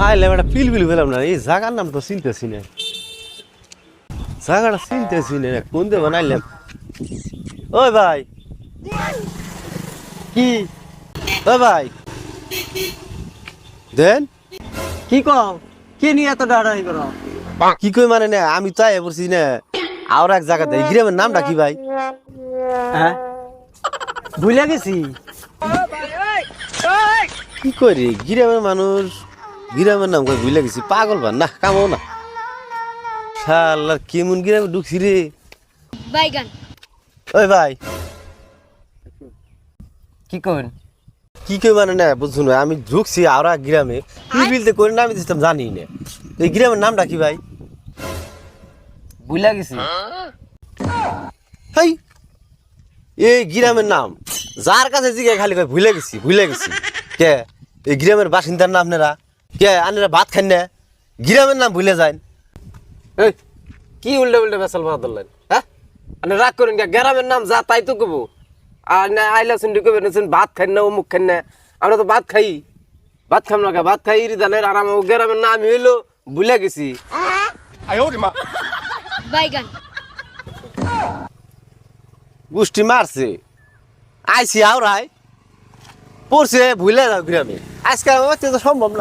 আইলে একটা পিল পিল পেলাম না এই জায়গার নাম তো চিনতেছি না। জায়গাটা চিনতেছি না কোন দেব বানাইলাম ওই ভাই। কি? ওই ভাই। দেন। কি কও? কি নিয়ে এত ডাড়াই করো? কি কই মানে না আমি তো আয় পড়ছি না। আর এক জায়গাতে গ্রামের নামটা কি ভাই? হ্যাঁ? ভুলে গেছি। কি করি? গ্রামের মানুষ। গ্রামের নাম কই ভুলে গেছি পাগল ভান না কামও না। শালার কেমন গ্রামে ঢুকছি রে। বাইগান ওই ভাই। কি করেন কি কই মানে না বুঝছ না আমি ঢুকছি আর এক গ্রামে। পিলপিলতে করে নামে দিতাম জানি না। এই গ্রামের নামটা কি ভাই? ভুলে গেছি। হাই! এই গ্রামের নাম। যার কাছে জিগে খালি কয় ভুলে গেছি ভুলে গেছি। কে? এই গ্রামের বাসিন্দার নাম আপনারা কে আনারা ভাত খান না? গ্রামের নাম ভুলে যায়। এই কি উল্টে উল্টে বেসাল বাদ ধরলেন? হ্যাঁ? মানে রাগ করেন কে গ্রামের নাম যা তাই তো কবো আর না আইলা শুনলি কবে ভাত খাই না অমুক খাই না। আমরা তো ভাত খাই। ভাত খাম না ভাত খাই রিদানের আর আমার গ্রামের নাম হইল ভুলে গেছি। বাইগান। গোষ্ঠী মারছে। আইসি আওরাই পড়ছে ভুলে যাও গ্রামে। আজকাল সম্ভব না।